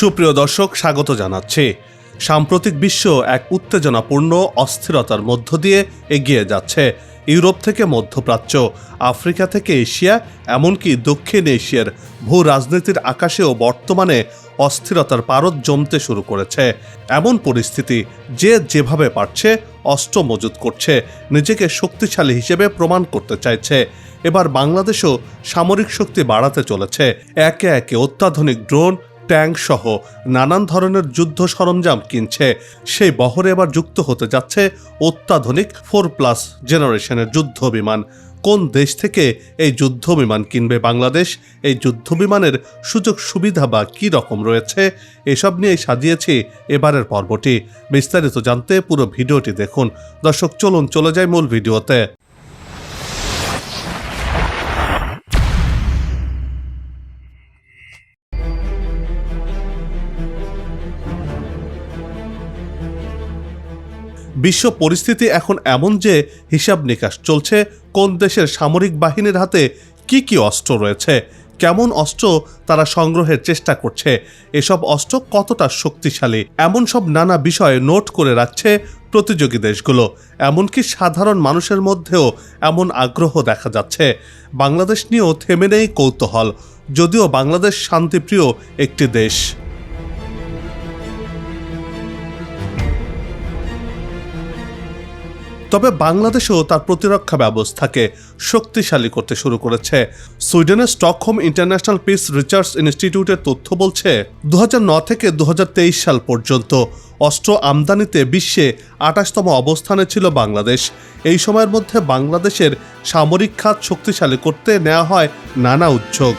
সুপ্রিয় দর্শক, স্বাগত জানাচ্ছি। সাম্প্রতিক বিশ্ব এক উত্তেজনাপূর্ণ অস্থিরতার মধ্য দিয়ে এগিয়ে যাচ্ছে ইউরোপ থেকে মধ্যপ্রাচ্য, আফ্রিকা থেকে এশিয়া, এমনকি দক্ষিণ এশিয়ার ভূ রাজনীতির আকাশেও বর্তমানে অস্থিরতার পারদ জমতে শুরু করেছে। এমন পরিস্থিতি যে যেভাবে পারছে, অস্ত্র মজুত করছে, নিজেকে শক্তিশালী হিসেবে প্রমাণ করতে চাইছে। এবার বাংলাদেশও সামরিক শক্তি বাড়াতে চলেছে। একে একে অত্যাধুনিক ড্রোন ট্যাঙ্ক সহ নানান ধরনের যুদ্ধ সরঞ্জাম কিনছে। সেই বহরে এবার যুক্ত হতে যাচ্ছে অত্যাধুনিক ফোর প্লাস জেনারেশনের যুদ্ধ বিমান। কোন দেশ থেকে এই যুদ্ধ বিমান কিনবে বাংলাদেশ? এই যুদ্ধ বিমানের সুযোগ সুবিধা বা কী রকম রয়েছে? এসব নিয়েই সাজিয়েছি এবারের পর্বটি। বিস্তারিত জানতে পুরো ভিডিওটি দেখুন। দর্শক, চলুন চলে যায় মূল ভিডিওতে। বিশ্ব পরিস্থিতি এখন এমন যে হিসাব নিকাশ চলছে, কোন দেশের সামরিক বাহিনীর হাতে কি কি অস্ত্র রয়েছে, কেমন অস্ত্র তারা সংগ্রহের চেষ্টা করছে, এসব অস্ত্র কতটা শক্তিশালী, এমন সব নানা বিষয়ে নোট করে রাখছে প্রতিযোগী দেশগুলো, এমনকি সাধারণ মানুষের মধ্যেও এমন আগ্রহ দেখা যাচ্ছে। বাংলাদেশ নিয়েও থেমে নেই কৌতূহল, যদিও বাংলাদেশ শান্তিপ্রিয় একটি দেশ। তবে বাংলাদেশও তার প্রতিরক্ষা ব্যবস্থাকে শক্তিশালী করতে শুরু করেছে। সুইডেনের স্টকহোম ইন্টারন্যাশনাল পিস রিসার্চ ইনস্টিটিউটের তথ্য বলছে দু থেকে দু হাজার তেইশ সাল পর্যন্ত অস্ত্র আমদানিতে বিশ্বে আঠাশতম অবস্থানে ছিল বাংলাদেশ। এই সময়ের মধ্যে বাংলাদেশের সামরিক খাত শক্তিশালী করতে নেওয়া হয় নানা উদ্যোগ।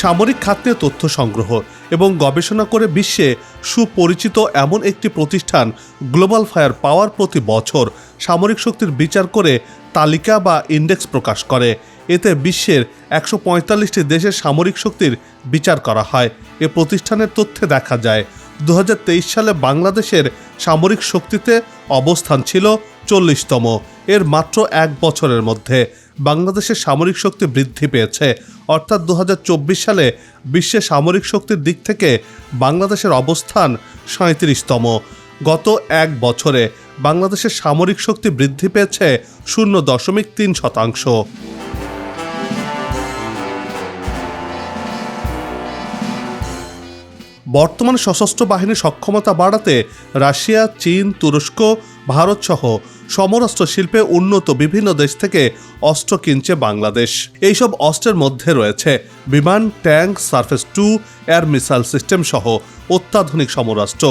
সামরিক খাতে তথ্য সংগ্রহ এবং গবেষণা করে বিশ্বে সুপরিচিত এমন একটি প্রতিষ্ঠান গ্লোবাল ফায়ার পাওয়ার প্রতি বছর সামরিক শক্তির বিচার করে তালিকা বা ইন্ডেক্স প্রকাশ করে। এতে বিশ্বের একশো পঁয়তাল্লিশটি দেশের সামরিক শক্তির বিচার করা হয়। এ প্রতিষ্ঠানের তথ্যে দেখা যায় দু হাজার তেইশ সালে বাংলাদেশের সামরিক শক্তিতে অবস্থান ছিল চল্লিশতম। এর মাত্র এক বছরের মধ্যে বাংলাদেশের সামরিক শক্তি বৃদ্ধি পেয়েছে অর্থাৎ দু হাজার চব্বিশ সালে বিশ্বে সামরিক শক্তির দিক থেকে বাংলাদেশের অবস্থান সাঁত্রিশতম গত এক বছরে বাংলাদেশের সামরিক শক্তি বৃদ্ধি পেয়েছে শূন্য দশমিক তিন শতাংশ। বর্তমান সশস্ত্র বাহিনীর সক্ষমতা বাড়াতে রাশিয়া, চীন, তুরস্ক, ভারত সহ সমরাস্ত্র শিল্পে উন্নত বিভিন্ন দেশ থেকে অস্ত্র কিনছে বাংলাদেশ। এইসব অস্ত্রের মধ্যে রয়েছে বিমান, tank, surface to, air missile system সহ অত্যাধুনিক সমরাস্ত্র।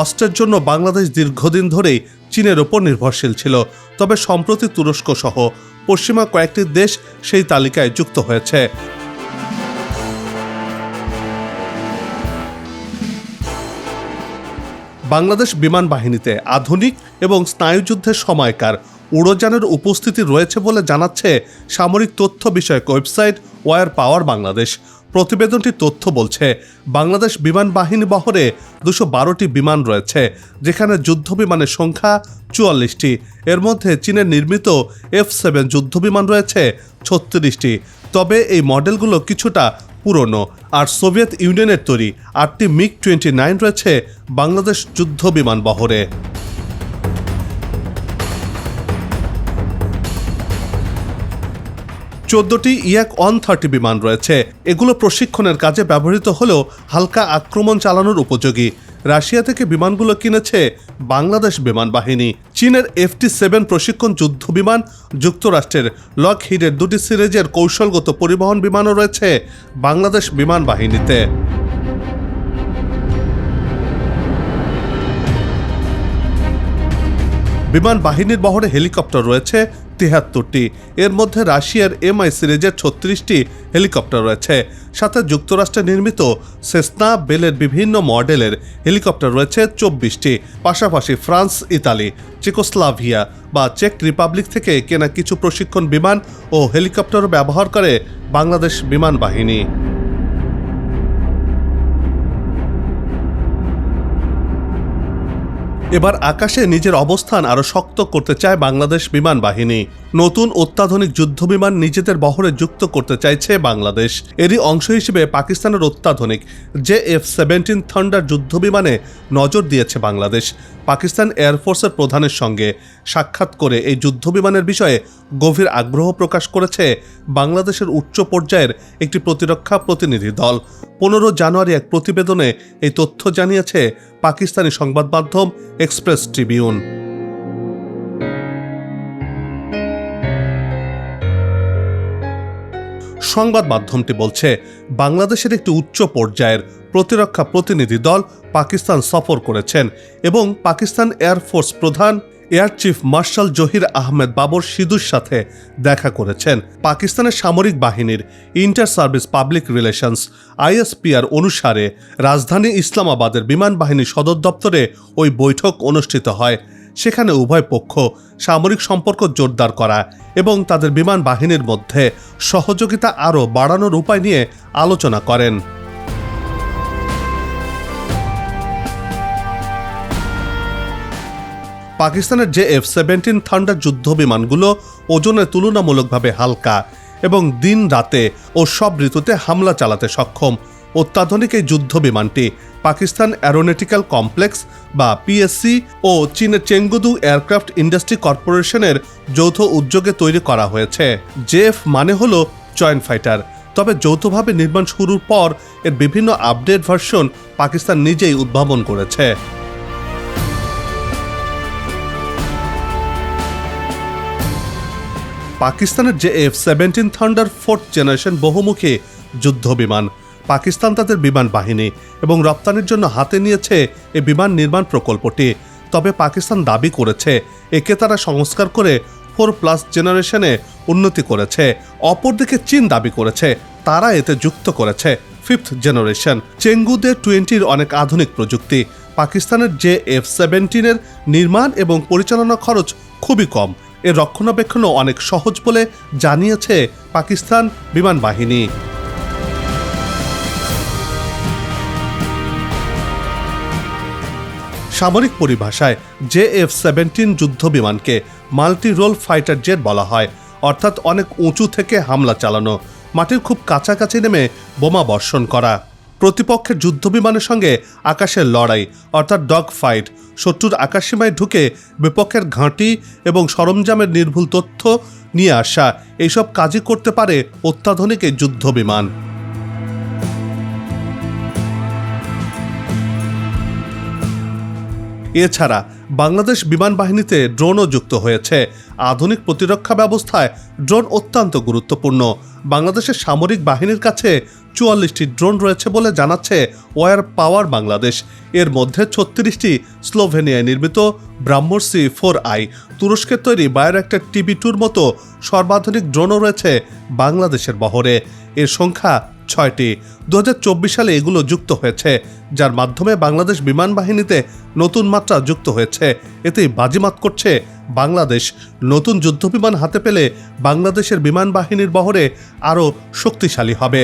অস্ত্রের জন্য বাংলাদেশ দীর্ঘদিন ধরেই চীনের ওপর নির্ভরশীল ছিল, তবে সম্প্রতি তুরস্ক সহ পশ্চিমা কয়েকটি দেশ সেই তালিকায় যুক্ত হয়েছে। বাংলাদেশ বিমান বাহিনীতে আধুনিক এবং স্নায়ুযুদ্ধের সময়কার উড়োযানের উপস্থিতি রয়েছে বলে জানাচ্ছে সামরিক তথ্য বিষয়ক ওয়েবসাইট ওয়ার পাওয়ার বাংলাদেশ। প্রতিবেদনটি তথ্য বলছে, বাংলাদেশ বিমান বাহিনী বহরে দুশো বারোটি বিমান রয়েছে, যেখানে যুদ্ধ বিমানের সংখ্যা চুয়াল্লিশটি। এর মধ্যে চীনের নির্মিত এফ সেভেন যুদ্ধ বিমান রয়েছে ছত্রিশটি। তবে এই মডেলগুলো কিছুটা পুরনো। আর সোভিয়েত ইউনিয়নের তৈরি আটটি মিগ টোয়েন্টি নাইন রয়েছে বাংলাদেশ যুদ্ধ বিমান বহরে। চোদ্দটি ইয়াক ওয়ান থার্টি বিমান রয়েছে। এগুলো প্রশিক্ষণের কাজে ব্যবহৃত হলেও হালকা আক্রমণ চালানোর উপযোগী। রাশিয়া থেকে বিমানগুলো কিনেছে বাংলাদেশ বিমান বাহিনী। চীনের এফটি সেভেন প্রশিক্ষণ যুদ্ধ বিমান, যুক্তরাষ্ট্রের লকহিডের দুটি সিরিজের কৌশলগত পরিবহন বিমানও রয়েছে বাংলাদেশ বিমান বাহিনীতে। বিমান বাহিনীর বহরে হেলিকপ্টার রয়েছে তিয়াত্তরটি এর মধ্যে রাশিয়ার এমআই সিরিজের ছত্রিশটি হেলিকপ্টার রয়েছে। সাথে যুক্তরাষ্ট্রে নির্মিত সেসনা বেলের বিভিন্ন মডেলের হেলিকপ্টার রয়েছে চব্বিশটি। পাশাপাশি ফ্রান্স, ইতালি, চেকোস্লাভিয়া বা চেক রিপাবলিক থেকে কেনা কিছু প্রশিক্ষণ বিমান ও হেলিকপ্টার ব্যবহার করে বাংলাদেশ বিমান বাহিনী। এবার আকাশে নিজের অবস্থান আরও শক্ত করতে চায় বাংলাদেশ বিমান বাহিনী। নতুন অত্যাধুনিক যুদ্ধ বিমান নিজেদের বহরে যুক্ত করতে চাইছে বাংলাদেশ। এরই অংশ হিসেবে পাকিস্তানের অত্যাধুনিক জে এফ সেভেন্টিন থান্ডার যুদ্ধ বিমানে নজর দিয়েছে বাংলাদেশ। পাকিস্তান এয়ারফোর্সের প্রধানের সঙ্গে সাক্ষাৎ করে এই যুদ্ধ বিমানের বিষয়ে গভীর আগ্রহ প্রকাশ করেছে বাংলাদেশের উচ্চ পর্যায়ের একটি প্রতিরক্ষা প্রতিনিধি দল। পনেরো জানুয়ারি এক প্রতিবেদনে এই তথ্য জানিয়েছে পাকিস্তানি সংবাদ মাধ্যম এক্সপ্রেস ট্রিবিউন। সংবাদ মাধ্যমটি বলছে, বাংলাদেশের একটি উচ্চ পর্যায়ের প্রতিরক্ষা প্রতিনিধি দল পাকিস্তান সফর করেছেন এবং পাকিস্তান এয়ারফোর্স প্রধান air chief marshal Zahir Ahmed Babar সিধুর সাথে দেখা করেছেন। পাকিস্তানের সামরিক বাহিনীর inter service public relations ISPR অনুসারে রাজধানী ইসলামাবাদের বিমান বাহিনী সদর দপ্তরে ওই বৈঠক অনুষ্ঠিত হয়। সেখানে উভয় পক্ষ সামরিক সম্পর্ক জোরদার করা এবং তাদের বিমান বাহিনীর মধ্যে সহযোগিতা আরও বাড়ানোর উপায় নিয়ে আলোচনা করেন। পাকিস্তানের যে এফ সেভেন্টিন থান্ডার যুদ্ধ বিমানগুলো ওজনে তুলনামূলকভাবে হালকা এবং দিন রাতে ও সব ঋতুতে হামলা চালাতে সক্ষম। অত্যাধুনিক এই যুদ্ধ বিমানটি পাকিস্তান অ্যারোনেটিক্যাল কমপ্লেক্স বা পিএসসি ও চীনের চেঙ্গুদু এয়ারক্রাফট ইন্ডাস্ট্রি কর্পোরেশনের যৌথ উদ্যোগে তৈরি করা হয়েছে। জেএফ মানে হলো জয়েন্ট ফাইটার। তবে যৌথভাবে নির্মাণ শুরুর পর এর বিভিন্ন আপডেট ভার্সন পাকিস্তান নিজেই উদ্ভাবন করেছে। পাকিস্তানের যে F seventeen thunder fourth generation বহুমুখী যুদ্ধ বিমান। পাকিস্তান তাদের বিমান বাহিনী এবং রপ্তানির জন্য হাতে নিয়েছে এই বিমান নির্মাণ প্রকল্পটি। তবে পাকিস্তান দাবি করেছে, একে তারা সংস্কার করে ফোর প্লাস জেনারেশনে উন্নতি করেছে। অপরদিকে চীন দাবি করেছে, তারা এতে যুক্ত করেছে ফিফথ জেনারেশন। চেঙ্গুদে টোয়েন্টির অনেক আধুনিক প্রযুক্তি, পাকিস্তানের যে এফ সেভেন্টিনের নির্মাণ এবং পরিচালনা খরচ খুবই কম। এর রক্ষণাবেক্ষণও অনেক সহজ বলে জানিয়েছে পাকিস্তান বিমান বাহিনী। সামরিক পরিভাষায় জে এফ সেভেন্টিন যুদ্ধ বিমানকে মাল্টি রোল ফাইটার জেট বলা হয়, অর্থাৎ অনেক উঁচু থেকে হামলা চালানো। মাটির খুব কাছাকাছি নেমে বোমা বর্ষণ করা। প্রতিপক্ষের যুদ্ধ বিমানের সঙ্গে আকাশের লড়াই, অর্থাৎ ডগ ফাইট শত্রুর আকাশসীমায় ঢুকে বিপক্ষের ঘাঁটি এবং সরঞ্জামের নির্ভুল তথ্য নিয়ে আসা, এইসব কাজই করতে পারে অত্যাধুনিক এই যুদ্ধ এছাড়া বাংলাদেশ বিমান বাহিনীতে ড্রোনও যুক্ত হয়েছে। আধুনিক প্রতিরক্ষা ব্যবস্থায় ড্রোন অত্যন্ত গুরুত্বপূর্ণ। বাংলাদেশের সামরিক বাহিনীর কাছে চুয়াল্লিশটি ড্রোন রয়েছে বলে জানাচ্ছে ওয়ার পাওয়ার বাংলাদেশ। এর মধ্যে ছত্রিশটি স্লোভেনিয়ায় নির্মিত ব্রাহ্মস সি ফোর আই। তুরস্কের তৈরি বায়োর একটা টিভি টুর মতো সর্বাধুনিক ড্রোনও রয়েছে বাংলাদেশের বহরে। এর সংখ্যা ছয়টি। দু সালে এগুলো যুক্ত হয়েছে, যার মাধ্যমে বাংলাদেশ বিমান বাহিনীতে নতুন মাত্রা যুক্ত হয়েছে। এতে বাজিমাত করছে বাংলাদেশ। নতুন যুদ্ধবিমান হাতে পেলে বাংলাদেশের বিমান বাহিনীর বহরে আরও শক্তিশালী হবে।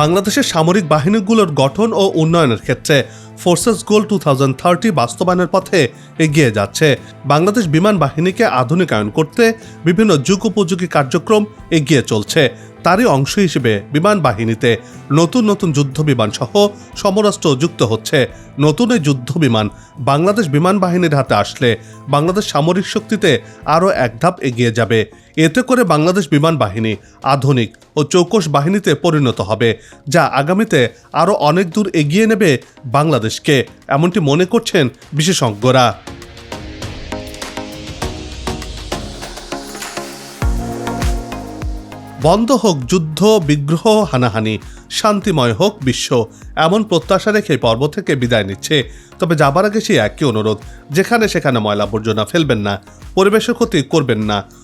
বাংলাদেশের সামরিক বাহিনীগুলোর গঠন ও উন্নয়নের ক্ষেত্রে forces goal two thousand thirty বাস্তবায়নের পথে এগিয়ে যাচ্ছে। বাংলাদেশ বিমান বাহিনীকে আধুনিকায়ন করতে বিভিন্ন যুগোপযোগী কার্যক্রম এগিয়ে চলছে। তারই অংশ হিসেবে বিমান বাহিনীতে নতুন নতুন যুদ্ধ বিমান সহ সমরাষ্ট্র যুক্ত হচ্ছে। নতুন এই যুদ্ধ বিমান বাংলাদেশ বিমান বাহিনীর হাতে আসলে বাংলাদেশ সামরিক শক্তিতে আরও এক ধাপ এগিয়ে যাবে। এতে করে বাংলাদেশ বিমান বাহিনী আধুনিক ও চৌকস বাহিনীতে পরিণত হবে, যা আগামীতে আরও অনেক দূর এগিয়ে নেবে বাংলাদেশকে, এমনটি মনে করছেন বিশেষজ্ঞরা। বন্ধ হোক যুদ্ধ, বিগ্রহ, হানাহানি, শান্তিময় হোক বিশ্ব, এমন প্রত্যাশা রেখে পর্ব থেকে বিদায় নিচ্ছে, তবে যাবার আগে সেই একই অনুরোধ, যেখানে সেখানে ময়লা আবর্জনা ফেলবেন না, পরিবেশের ক্ষতি করবেন না